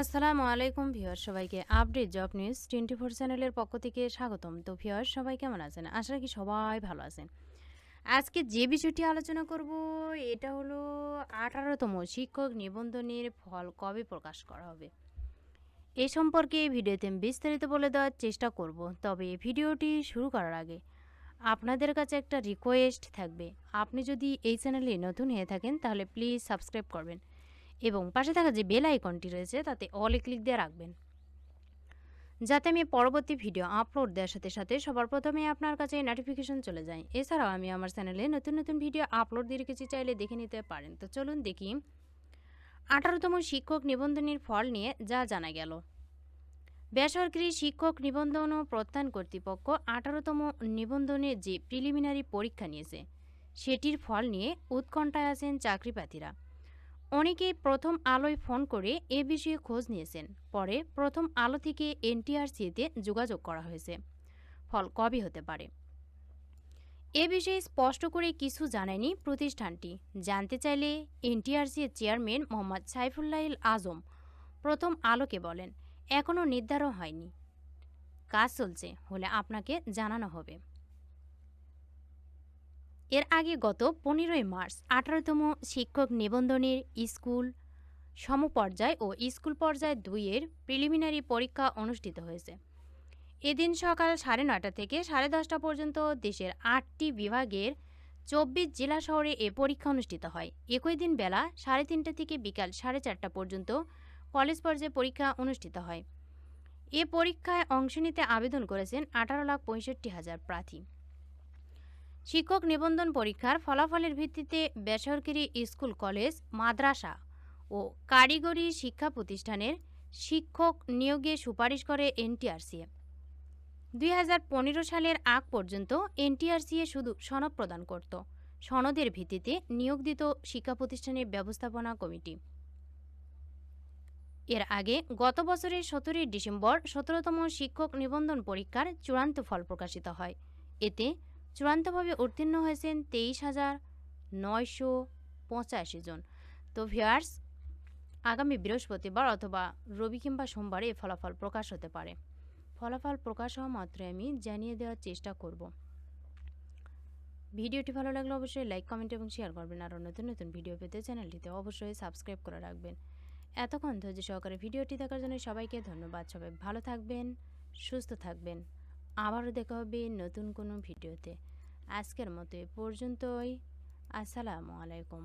আসসালামু আলাইকুম ভিউয়ার সবাইকে update job news twenty four চ্যানেলের পক্ষ থেকে স্বাগতম। তো ভিউয়ার সবাই কেমন আছেন? আশা রাখি সবাই ভালো আছেন। আজকে যে বিষয়টি আলোচনা করব, এটা হলো আঠারোতম শিক্ষক নিবন্ধনের ফল কবে প্রকাশ করা হবে? এ সম্পর্কে এই ভিডিওতে বিস্তারিত বলে দেওয়ার চেষ্টা করব, তবে ভিডিওটি শুরু করার আগে আপনাদের কাছে একটা রিকোয়েস্ট থাকবে। আপনি যদি এই চ্যানেলে নতুন হয়ে থাকেন, তাহলে প্লিজ সাবস্ক্রাইব করবেন। এবং পাশে থাকা যে বেল আইকনটি রয়েছে, তাতে অলে ক্লিক দিয়ে রাখবেন। যাতে আমি পরবর্তী ভিডিও আপলোড দেওয়ার সাথে সাথে সবার প্রথমে আপনার কাছে নোটিফিকেশন চলে যায়। এছাড়াও আমি আমার চ্যানেলে নতুন নতুন ভিডিও আপলোড দিয়ে রেখেছি, চাইলে দেখে নিতে পারেন। তো চলুন দেখি। আঠারোতম শিক্ষক নিবন্ধনের ফল নিয়ে যা জানা গেল। বেসরকারি শিক্ষক নিবন্ধন ও প্রত্যায়ন কর্তৃপক্ষ আঠারোতম নিবন্ধনের যে প্রিলিমিনারি পরীক্ষা নিয়েছে, সেটির ফল নিয়ে উৎকণ্ঠায় আছেন চাকরিপ্রার্থীরা। অনেকেই প্রথম আলোয় ফোন করে এ বিষয়ে খোঁজ নিয়েছেন। পরে প্রথম আলো থেকে এনটিআরসিতে যোগাযোগ করা হয়েছে। ফল কবে হতে পারে? এ বিষয়ে স্পষ্ট করে কিছু জানায়নি প্রতিষ্ঠানটি। জানতে চাইলে এনটিআরসি এর চেয়ারম্যান মোহাম্মদ সাইফুল্লাহিল আজম প্রথম আলোকে বলেন এখনও নির্ধারণ হয়নি। কাজ চলছে, হলে আপনাকে জানানো হবে। এর আগে গত পনেরোই মার্চ আঠারোতম শিক্ষক নিবন্ধনের স্কুল সমপর্যায় ও স্কুল পর্যায় দুইয়ের প্রিলিমিনারি পরীক্ষা অনুষ্ঠিত হয়েছে। এদিন সকাল সাড়ে নয়টা থেকে সাড়ে দশটা পর্যন্ত দেশের আটটি বিভাগের চব্বিশ জেলা শহরে এ পরীক্ষা অনুষ্ঠিত হয়। একই দিন বেলা সাড়ে তিনটা থেকে বিকাল সাড়ে চারটা পর্যন্ত কলেজ পর্যায়ে পরীক্ষা অনুষ্ঠিত হয়। এ পরীক্ষায় অংশ নিতে আবেদন করেছেন আঠারো লাখ পঁয়ষট্টি হাজার প্রার্থী। শিক্ষক নিবন্ধন পরীক্ষার ফলাফলের ভিত্তিতে বেসরকারি স্কুল, কলেজ, মাদ্রাসা ও কারিগরি শিক্ষা প্রতিষ্ঠানের শিক্ষক নিয়োগে সুপারিশ করে এনটিআরসিএ দুই হাজার সালের আগ পর্যন্ত এনটিআরসিএ শুধু সনদ প্রদান করত। সনদের ভিত্তিতে নিয়োগ দিত শিক্ষা প্রতিষ্ঠানের ব্যবস্থাপনা কমিটি। এর আগে গত বছরের সতেরোই ডিসেম্বর সতেরোতম শিক্ষক নিবন্ধন পরীক্ষার চূড়ান্ত ফল প্রকাশিত হয়। এতে চূড়ান্তভাবে উত্তীর্ণ হয়েছেন তেইশ হাজার নয়শো পঁচাশি জন। তো ভিয়ার্স আগামী বৃহস্পতিবার অথবা রবি কিংবা সোমবারে এই ফলাফল প্রকাশ হতে পারে। ফলাফল প্রকাশ হওয়া মাত্রই আমি জানিয়ে দেওয়ার চেষ্টা করব। ভিডিওটি ভালো লাগলে অবশ্যই লাইক, কমেন্ট এবং শেয়ার করবেন। আরও নতুন নতুন ভিডিও পেতে চ্যানেলটিতে অবশ্যই সাবস্ক্রাইব করে রাখবেন। এতক্ষণ ধৈর্য সহকারে ভিডিওটি দেখার জন্য সবাইকে ধন্যবাদ। সবাই ভালো থাকবেন, সুস্থ থাকবেন। আবারও দেখা হবে নতুন কোনো ভিডিওতে। আজকের মতো এ পর্যন্তই। আসসালামু আলাইকুম।